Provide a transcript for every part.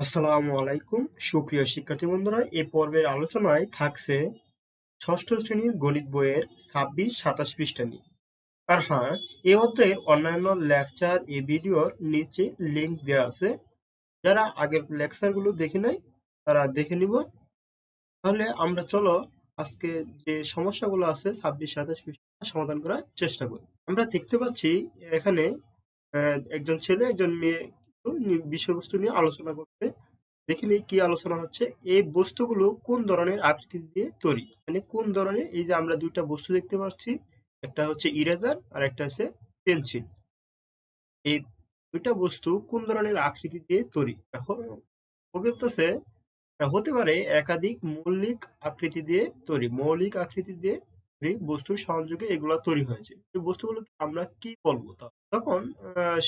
আসসালামু আলাইকুম। সুপ্রিয় শিক্ষার্থী বন্ধুরা, এ পর্বের আলোচনায় থাকছে ষষ্ঠ শ্রেণির গণিত বইয়ের ছাব্বিশ, সাতাশ পৃষ্ঠা নিয়ে আর হ্যাঁ এ অধ্যায়ের অন্যান্য লেকচার, এ ভিডিওর নিচে লিঙ্ক দেওয়া আছে। যারা আগের লেকচারগুলো দেখে নাই, তারা দেখে নিব। তাহলে আমরা চলো আজকে যে সমস্যাগুলো আছে ছাব্বিশ, সাতাশ পৃষ্ঠা সমাধান করার চেষ্টা করি। আমরা দেখতে পাচ্ছি এখানে একজন ছেলে, একজন মেয়ে বিষয়বস্তু নিয়ে আলোচনা করতে দেখে নিই কি আলোচনা হচ্ছে। এই বস্তুগুলো কোন ধরনের আকৃতি দিয়ে তৈরি? মানে কোন ধরনের? এই যে আমরা দুইটা বস্তু দেখতে পাচ্ছি, একটা হচ্ছে ইরেজার আর একটা হচ্ছে পেন্সিল এই দুইটা বস্তু কোন ধরনের আকৃতি দিয়ে তৈরি? এখন হতে পারে একাধিক মৌলিক আকৃতি দিয়ে তৈরি। মৌলিক আকৃতি দিয়ে বস্তুর সংযোগে এগুলা তৈরি হয়েছে। এই বস্তুগুলো আমরা কি বলব? তা তখন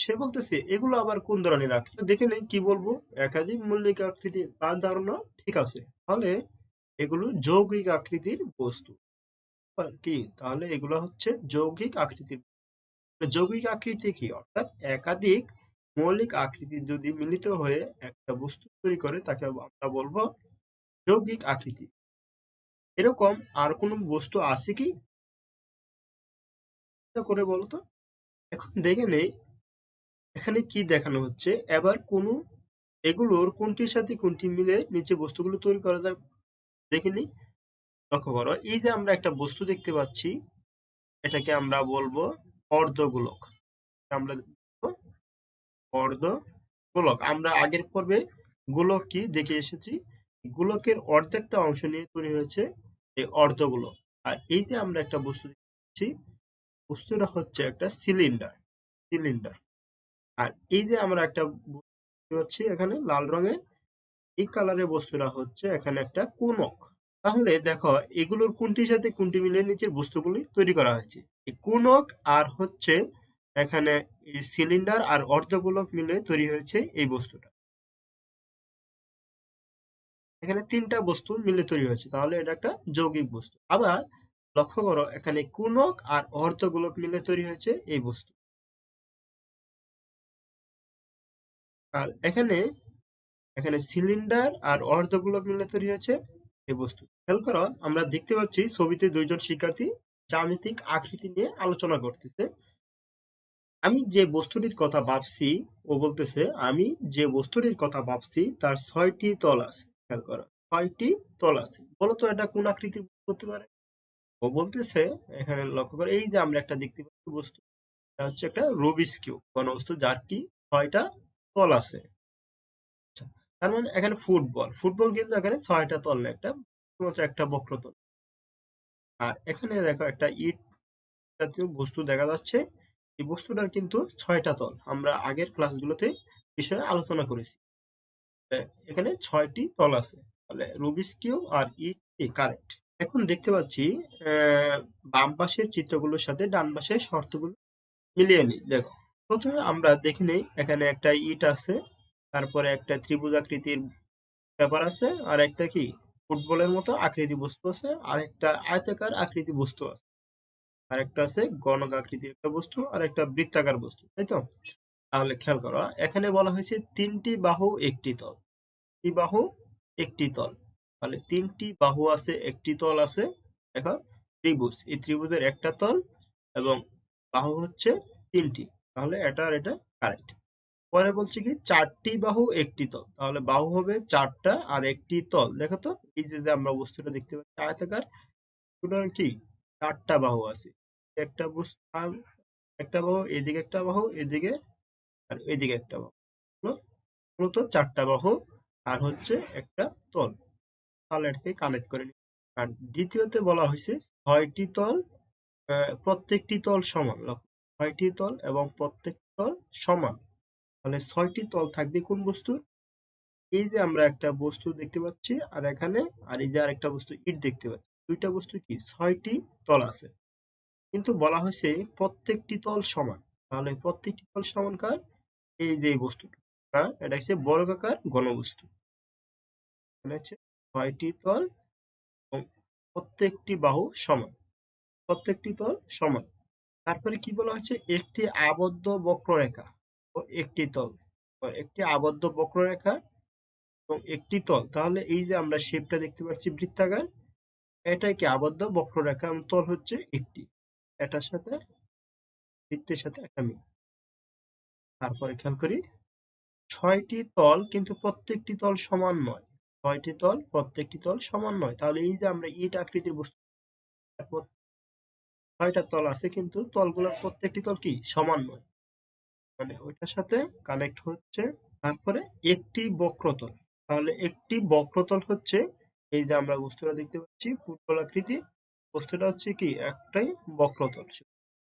সে বলতেছে, এগুলো আবার কোন ধরনের আকৃতি? দেখে নেই, কি বলব? একাধিক মৌলিক আকৃতি, তার ধারণা ঠিক আছে। তাহলে এগুলো যৌগিক আকৃতির বস্তু। কি? তাহলে এগুলো হচ্ছে যৌগিক আকৃতির যৌগিক আকৃতি কি? অর্থাৎ একাধিক মৌলিক আকৃতি যদি মিলিত হয়ে একটা বস্তু তৈরি করে, তাকে আমরা বলব যৌগিক আকৃতি। এরকম আর কোনো বস্তু আছে কি? করে বলতো এখন দেখে নেই। এখানে কি দেখানো হচ্ছে? এবার কোনো এগুলোর কোনটির সাথে কোনটি মিলে নিচে বস্তুগুলো তৈরি করা যায় দেখে নিই। লক্ষ্য করো, এই যে আমরা একটা বস্তু দেখতে পাচ্ছি, এটাকে আমরা বলব অর্ধগোলক। আমরা অর্ধ গোলক আমরা আগের পর্বে গোলক কি দেখে এসেছি? গোলকের অর্ধেকটা অংশ নিয়ে তৈরি হয়েছে। এই অর্ধগোলক আর এই যে আমরা একটা বস্তু দেখতে পাচ্ছি, বস্তুটা হচ্ছে একটা সিলিন্ডার সিলিন্ডার আর এই যে আমরা একটা বস্তু পাচ্ছি এখানে লাল রঙের, এই কালারের বস্তুটা হচ্ছে এখানে একটা কোনক তাহলে দেখো, এগুলোর কোনটির সাথে কোনটি মিলে নিচের বস্তুগুলি তৈরি করা হয়েছে। এই কোনক আর হচ্ছে এখানে এই সিলিন্ডার আর অর্ধগোলক মিলে তৈরি হয়েছে এই বস্তুটা। এখানে তিনটা বস্তু মিলে তৈরি হয়েছে। তাহলে এটা একটা যৌগিক বস্তু। আবার লক্ষ্য করো, এখানে কোনক আর অর্ধগোলক মিলে তৈরি হয়েছে এই বস্তু। আর এখানে এখানে সিলিন্ডার আর অর্ধগোলক মিলে তৈরি হয়েছে এই বস্তু। খেয়াল করো, আমরা দেখতে পাচ্ছি ছবিতে দুইজন শিক্ষার্থী জ্যামিতিক আকৃতি নিয়ে আলোচনা করতেছে। আমি যে বস্তুটির কথা ভাবছি ও বলতেছে, আমি যে বস্তুটির কথা ভাবছি তার ছয়টি তল আছে। খেয়াল করো ছয়টি তল আছে। বলতো এটা কোন আকৃতির হতে পারে? ও বলতেছে এখানে লক্ষ্য করে এই যে আমরা একটা দেখতে পাচ্ছি বস্তু এটা হচ্ছে একটা রুবিস কিউব ঘনবস্তু যার কি ছয়টা তল আছে। আচ্ছা, তার মানে এখানে ফুটবল ফুটবল কিন্তু এখানে ছয়টা তল না একটা শুধুমাত্র একটা বক্রতল। আর এখানে দেখো একটা ইট জাতীয় বস্তু দেখা যাচ্ছে এই বস্তুটার কিন্তু ছয়টা তল আমরা আগের ক্লাসগুলোতে বিষয়ে আলোচনা করেছি। এখানে ছয়টি তল আছে। তাহলে রুবিস কিউব আর ইট কারেক্ট এখন দেখতে পাচ্ছি বাম পাশের চিত্রগুলোর সাথে ডান পাশের শর্তগুলো মিলিয়ে নিই। দেখো, প্রথমে আমরা দেখে নিই, এখানে একটা ইট আছে, তারপরে একটা ত্রিভুজ আকৃতির পেপার আছে, আর একটা কি, ফুটবলের মতো আকৃতি বস্তু আছে, আর একটা আয়তাকার আকৃতি বস্তু আছে। আর একটা আছে গণক আকৃতির একটা বস্তু আর একটা বৃত্তাকার বস্তু, তাই তো? তাহলে খেয়াল করো, এখানে বলা হয়েছে তিনটি বাহু একটি তল। তিনটি বাহু একটি তল। তাহলে তিনটি বাহু আছে, একটি তল আছে, দেখো, ত্রিভুজ। এই ত্রিভুজের একটা তল এবং বাহু হচ্ছে তিনটি। তাহলে এটা আর এটা কারেক্ট। পরে বলছে কি, চারটি বাহু একটি তল। তাহলে বাহু হবে চারটা আর একটি তল। দেখো তো, এই যে যে আমরা বস্তুটা দেখতে পাচ্ছি, আয়তাকার ওটার কি? চারটা বাহু আছে। একটা বস্তু, একটা বাহু, এদিকে একটা বাহু, এদিকে আর এদিকে একটা বাহু। মূলত চারটা বাহু আর হচ্ছে একটা তল। তাহলে কানেক্ট করে নিই। আর দ্বিতীয়তে বলা হয়েছে ছয়টি তল প্রত্যেকটি তল সমান। ছয়টি তল এবং প্রত্যেকটি তল সমান। তাহলে ছয়টি তল থাকবে কোন বস্তুর এই যে আমরা একটা বস্তু দেখতে পাচ্ছি আর এখানে আর এই যে আরেকটা বস্তু, ইট দেখতে পাচ্ছি। দুইটা বস্তু কি? ছয়টি তল আছে। কিন্তু বলা হয়েছে প্রত্যেকটি তল সমান। তাহলে প্রত্যেকটি তল সমান কার? এই যে বস্তুটা এটা হচ্ছে বর্গাকার ঘনবস্তু। মানে হচ্ছে ছয়টি তল এবং প্রত্যেকটি বাহু সমান। প্রত্যেকটি তল সমান। তারপরে কি বলা হচ্ছে? একটি আবদ্ধ বক্ররেখা ও একটি তল। একটি আবদ্ধ বক্ররেখা এবং একটি তল। তাহলে এই যে আমরা শেপটা দেখতে পাচ্ছি বৃত্তাকার এটাই কি আবদ্ধ বক্ররেখা তল হচ্ছে একটি। এটার সাথে বৃত্তের সাথে একটা মিল। তারপরে খেয়াল করি, ছয়টি তল কিন্তু প্রত্যেকটি তল সমান নয়। ছয়টি তল প্রত্যেকটি তল সমান নয়। তাহলে এই যে আমরা ইট আকৃতির বস্তু ছয়টা তল আছে কিন্তু তলগুলোর প্রত্যেকটি তল কি? সমান নয়। মানে ওইটার সাথে কানেক্ট হচ্ছে, তারপরে একটি বক্রতল। তাহলে একটি বক্রতল হচ্ছে, এই যে আমরা বস্তুটা দেখতে পাচ্ছি, ফুটবল আকৃতি, বস্তুটা হচ্ছে কি? একটাই বক্রতল।